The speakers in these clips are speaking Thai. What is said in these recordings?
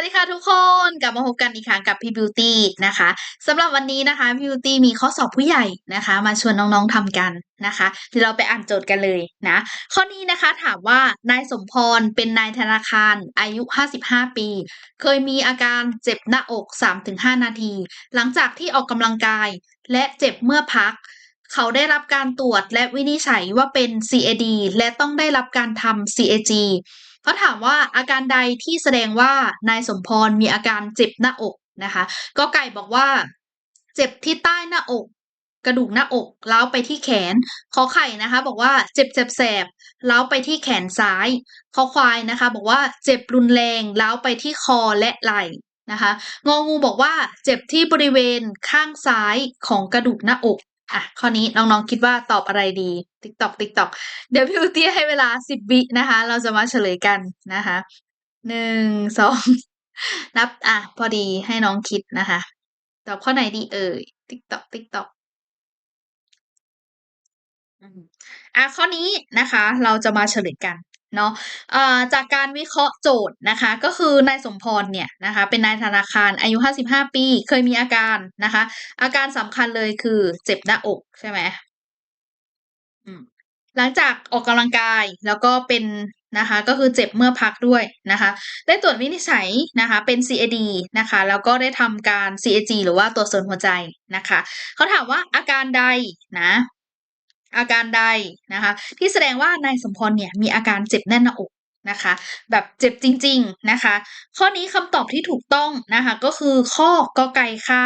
วัสดีค่ะทุกคนกลับมาพบกันอีกครั้งกับพี่บิวตี้นะคะสำหรับวันนี้นะคะพี่บิวตี้มีข้อสอบผู้ใหญ่นะคะ มาชวนน้องๆทำกันนะคะเดี๋ยวเราไปอ่านโจทย์กันเลยนะ ข้อนี้นะคะถามว่านายสมพรเป็นนายธนาคารอายุ 55 ปี เคยมีอาการเจ็บหน้าอก 3-5 นาที หลังจากที่ออกกำลังกาย และเจ็บเมื่อพักเขาได้รับการตรวจและวินิจฉัยว่าเป็น CAD และต้องได้รับการทำ CAG เขาถามว่าอาการใดที่แสดงว่านายสมพรมีอาการเจ็บหน้าอกนะคะก็ไก่บอกว่า เจ็บที่ใต้หน้าอก กระดูกหน้าอกล้าวไปที่แขนขอไข่นะคะ บอกว่าเจ็บแสบๆล้าวไปที่แขนซ้ายขอควายนะคะ บอกว่าเจ็บรุนแรงล้าวไปที่คอและไหล่นะคะงองูบอกว่าเจ็บที่บริเวณข้างซ้ายของกระดูกหน้าอก อะ ข้อนี้น้องๆคิดว่าตอบอะไรดี ติ๊กตอกติ๊กตอกเดี๋ยวพี่อุตี้ให้เวลาสิบวินะคะ เราจะมาเฉลยกันนะคะหนึ่งสองนับ อะ พอดีให้น้องคิดนะคะ ตอบข้อไหนดีเอ่ยติ๊กตอกติ๊กตอกอะข้อนี้นะคะ เราจะมาเฉลยกัน เนาะจากการวิเคราะห์โจทย์นะคะ ก็คือนายสมพรเนี่ยนะคะเป็นนายธนาคารอายุ 55 ปี เคยมีอาการนะคะ อาการสำคัญเลยคือเจ็บหน้าอกใช่ไหมหลังจากออกกำลังกายแล้วก็เป็นนะคะ ก็คือเจ็บเมื่อพักด้วยนะคะ ได้ตรวจวินิจฉัยนะคะเป็น CAD นะคะ แล้วก็ได้ทำการ CAG หรือว่าตัวเสริมหัวใจนะคะ เขาถามว่าอาการใดนะ อาการใดนะคะ ที่แสดงว่านายสมพรเนี่ยมีอาการเจ็บแน่นหน้าอกนะคะ แบบเจ็บจริง ๆนะคะ ข้อนี้คำตอบที่ถูกต้องนะคะก็คือข้อกอไก่ค่ะ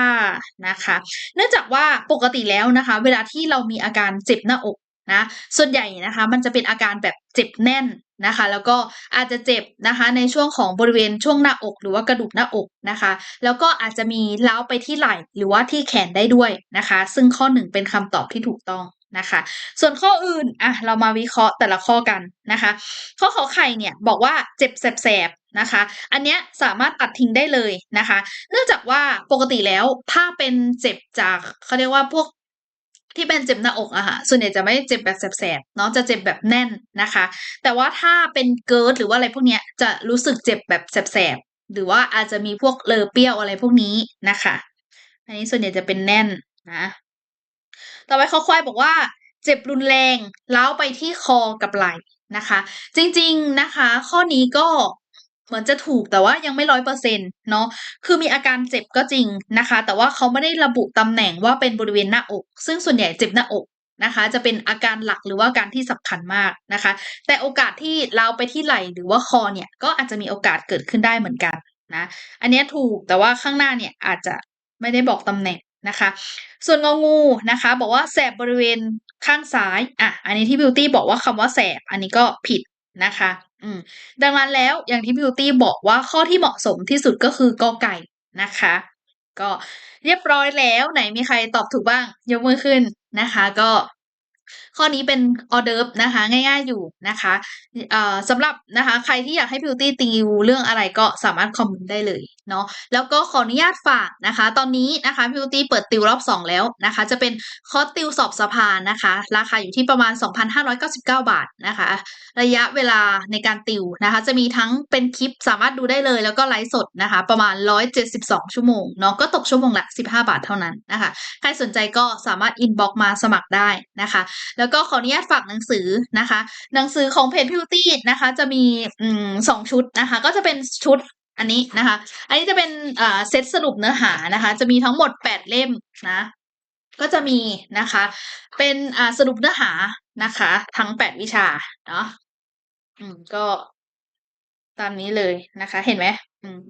นะคะ เนื่องจากว่าปกติแล้วนะคะ เวลาที่เรามีอาการเจ็บหน้าอกนะส่วนใหญ่นะคะมันจะเป็นอาการแบบเจ็บแน่นนะคะ แล้วก็อาจจะเจ็บนะคะในช่วงของบริเวณช่วงหน้าอกหรือว่ากระดูกหน้าอกนะคะ แล้วก็อาจจะมีเล้าไปที่ไหล่หรือว่าที่แขนได้ด้วยนะคะ ซึ่งข้อหนึ่งเป็นคำตอบที่ถูกต้อง นะคะ ส่วนข้ออื่นอะเรามาวิเคราะห์แต่ละข้อกันนะคะ ข้อขอไข่เนี่ยบอกว่าเจ็บแสบๆนะคะ อันเนี้ยสามารถตัดทิ้งได้เลยนะคะ เนื่องจากว่าปกติแล้วถ้าเป็นเจ็บจากเขาเรียกว่าพวกที่เป็นเจ็บหน้าอกอะค่ะ ส่วนใหญ่จะไม่เจ็บแบบแสบๆ เนาะ จะเจ็บแบบแน่นนะคะ แต่ว่าถ้าเป็นเกิร์ดหรือว่าอะไรพวกเนี้ยจะรู้สึกเจ็บแบบแสบๆ หรือว่าอาจจะมีพวกเลอเปี้ยวอะไรพวกนี้นะคะ อันนี้ส่วนใหญ่จะเป็นแน่นนะ ต่อไปข้อควายบอกว่า เจ็บรุนแรงเล้าไปที่คอกับไหล่นะคะ จริงๆนะคะ ข้อนี้ก็เหมือนจะถูกแต่ว่ายังไม่ร้อยเปอร์เซ็นต์เนาะคือมีอาการเจ็บก็จริงนะคะ แต่ว่าเขาไม่ได้ระบุตำแหน่งว่าเป็นบริเวณหน้าอก ซึ่งส่วนใหญ่เจ็บหน้าอกนะคะ จะเป็นอาการหลักหรือว่าการที่สำคัญมากนะคะ แต่โอกาสที่เราไปที่ไหล่หรือว่าคอเนี่ยก็อาจจะมีโอกาสเกิดขึ้นได้เหมือนกันนะ อันนี้ถูกแต่ว่าข้างหน้าเนี่ยอาจจะไม่ได้บอกตำแหน่ง นะคะ ส่วนงองูนะคะ บอกว่าแสบบริเวณข้างซ้ายอะอันนี้ที่บิวตี้บอกว่าคำว่าแสบ อันนี้ก็ผิดนะคะอืมดังนั้นแล้วอย่างที่บิวตี้บอกว่าข้อที่เหมาะสมที่สุดก็คือกอไก่นะคะ ก็เรียบร้อยแล้วไหนมีใครตอบถูกบ้าง ยกมือขึ้นนะคะ ก็ข้อนี้เป็นออเดิร์ฟนะคะ ง่ายๆอยู่นะคะสำหรับนะคะ ใครที่อยากให้พิวตี้ติวเรื่องอะไรก็สามารถคอมเมนต์ได้เลยเนาะแล้วก็ขออนุญาตฝากนะคะ ตอนนี้นะคะพิวตี้เปิดติวรอบ 2 แล้วนะคะ จะเป็นคอร์สติวสอบสภานะคะ ราคาอยู่ที่ประมาณ 2,599 บาทนะคะ ระยะเวลาในการติวนะคะ จะมีทั้งเป็นคลิปสามารถดูได้เลยแล้วก็ไลฟ์สดนะคะ ประมาณ 172 ชั่วโมงเนาะก็ตกชั่วโมงละ 15 บาทเท่านั้นนะคะ ใครสนใจก็สามารถอินบ็อกมาสมัครได้นะคะ แล้วก็ขออนุญาตฝากหนังสือนะคะ หนังสือของเพจพิวตี้นะคะ จะมีอืมสองชุดนะคะ ก็จะเป็นชุด อันนี้นะคะ อันนี้จะเป็นเซตสรุปเนื้อหานะคะ จะมีทั้งหมดแปดเล่มนะ ก็จะมีนะคะ เป็นสรุปเนื้อหานะคะ ทั้งแปดวิชาเนาะอืมก็ตามนี้เลยนะคะ เห็นไหม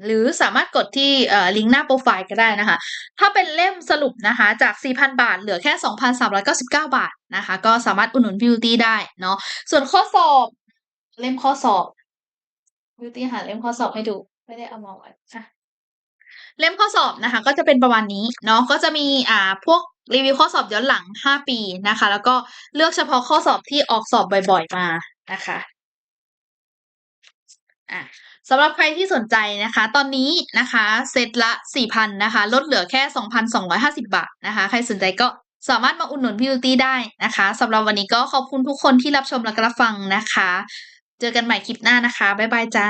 หรือสามารถกดที่ลิงก์หน้าโปรไฟล์ก็ได้นะคะ ถ้าเป็นเล่มสรุปนะคะ จาก 4,000 บาท เหลือแค่ 2,399 บาทนะคะ ก็สามารถอุดหนุน Beauty ได้เนาะส่วนข้อสอบ เล่มข้อสอบ Beauty หาเล่มข้อสอบให้ดู ไม่ได้เอามาไว้ค่ะเล่มข้อสอบนะคะ ก็จะเป็นประมาณนี้เนาะก็จะมีอ่าพวกรีวิวข้อสอบย้อนหลัง 5 ปีนะคะ แล้วก็เลือกเฉพาะข้อสอบที่ออกสอบบ่อยๆมานะคะอะสำหรับใครที่สนใจนะคะ ตอนนี้นะคะเซตละ 4,000นะคะ ลดเหลือแค่ 2,250 บาทนะคะ ใครสนใจก็สามารถมาอุดหนุนพี่ยูตี้ได้นะคะสำหรับวันนี้ก็ขอบคุณทุกคนที่รับชมและรับฟังนะคะ เจอกันใหม่คลิปหน้านะคะ บ๊ายบายจ้า